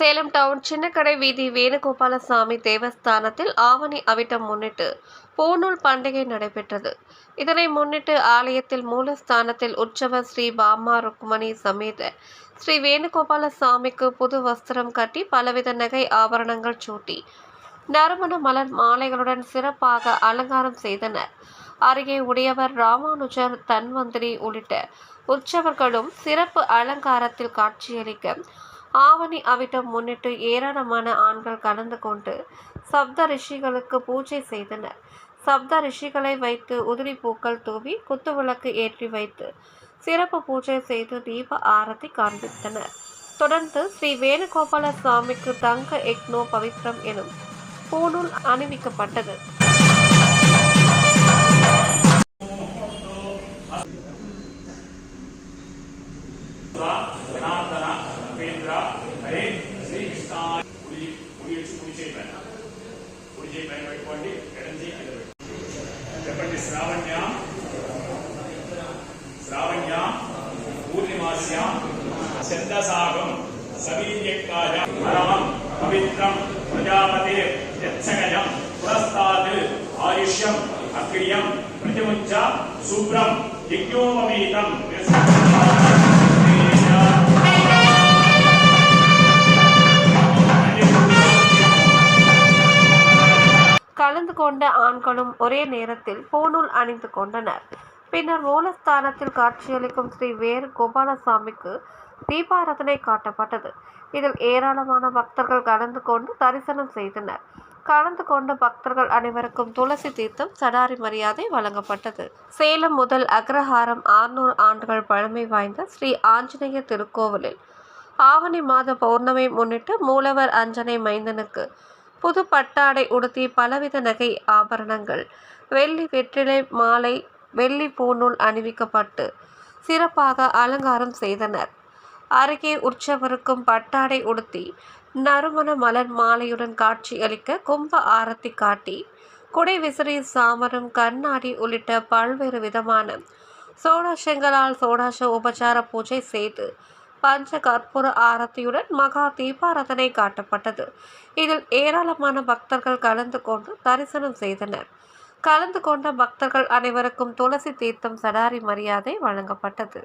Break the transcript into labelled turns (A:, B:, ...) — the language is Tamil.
A: சேலம் டவுன் சின்னக்கடை வீதி வேணுகோபாலசாமி தேவஸ்தானத்தில் ஆவணி அவிட்டம் முன்னிட்டு பூநூல் பண்டிகை நடைபெற்றது. இதனை முன்னிட்டு ஆலயத்தில் மூலஸ்தானத்தில் உற்சவர் ஸ்ரீ பாமா ருக்மணி சமேத ஸ்ரீ வேணுகோபாலசாமிக்கு புது வஸ்திரம் கட்டி பலவித நகை ஆபரணங்கள் சூட்டி நறுமண மலர் மாலைகளுடன் சிறப்பாக அலங்காரம் செய்தனர். அருகே உடையவர் ராமானுஜர் தன்வந்திரி உள்ளிட்ட உற்சவர்களும் சிறப்பு அலங்காரத்தில் காட்சியளிக்க ஆவணி அவிட்டம் முன்னிட்டு ஏராளமான ஆண்கள் கலந்து கொண்டு சப்த ரிஷிகளுக்கு பூஜை செய்தனர். சப்த ரிஷிகளை வைத்து உதிரி பூக்கள் தூவி குத்துவிளக்கு ஏற்றி வைத்து சிறப்பு பூஜை செய்து தீப ஆரத்தி காண்பித்தனர். தொடர்ந்து ஸ்ரீ வேணுகோபால சுவாமிக்கு தங்க எக்னோ பவித்ரம் எனும் பூநூல் அணிவிக்கப்பட்டது.
B: కుడి చేయి పైన పెట్టుకోండి ఎడం చేయి కింద పెట్టుకోండి చెప్పండి శ్రావణ్య శ్రావణ్య పూర్ణిమాస్య చందసాగం సవీర్యకాయ పరమం పవిత్రం ప్రజాపతి యచ్చగజం పురస్తాత్ ఆయుష్యం అక్రియం ప్రతిముచ్చ శుభ్రం యజ్ఞోపవీతం
A: கொண்ட ஆண்களும் ஒரே நேரத்தில் பூநூல் அணிந்து கொண்டனர். பின்னர் மூலஸ்தானத்தில் காட்சியளிக்கும் ஸ்ரீ வேறு கோபாலசாமிக்கு தீபாரதனை காட்டப்பட்டது. இதில் ஏராளமான பக்தர்கள் கலந்து கொண்டு தரிசனம் செய்தனர். கலந்து கொண்ட பக்தர்கள் அனைவருக்கும் துளசி தீர்த்தம் சடாரி மரியாதை வழங்கப்பட்டது. சேலம் முதல் அக்ரஹாரம் ஆறுநூறு ஆண்டுகள் பழமை வாய்ந்த ஸ்ரீ ஆஞ்சநேய திருக்கோவிலில் ஆவணி மாத பௌர்ணமி முன்னிட்டு மூலவர் அஞ்சனை மைந்தனுக்கு புது பட்டாடை உடுத்தி பலவித நகை ஆபரணங்கள். வெள்ளி வெற்றிலை மாலை வெள்ளி பூநூல் அணிவிக்கப்பட்டு சிறப்பாக அலங்காரம் செய்தனர். அருகே உற்சவருக்கும் பட்டாடை உடுத்தி நறுமண மலர் மாலையுடன் காட்சி அளிக்க கும்ப ஆரத்தி காட்டி குடை விசிறி சாமரம் கண்ணாடி உள்ளிட்ட பல்வேறு விதமான சோடாசங்களால் சோடாச உபச்சார பூஜை செய்து பஞ்ச கற்பூர ஆரத்தியுடன் மகா தீபாரதனை காட்டப்பட்டது. இதில் ஏராளமான பக்தர்கள் கலந்து கொண்டு தரிசனம் செய்தனர். கலந்து கொண்ட பக்தர்கள் அனைவருக்கும் துளசி தீர்த்தம் சடாரி மரியாதை வழங்கப்பட்டது.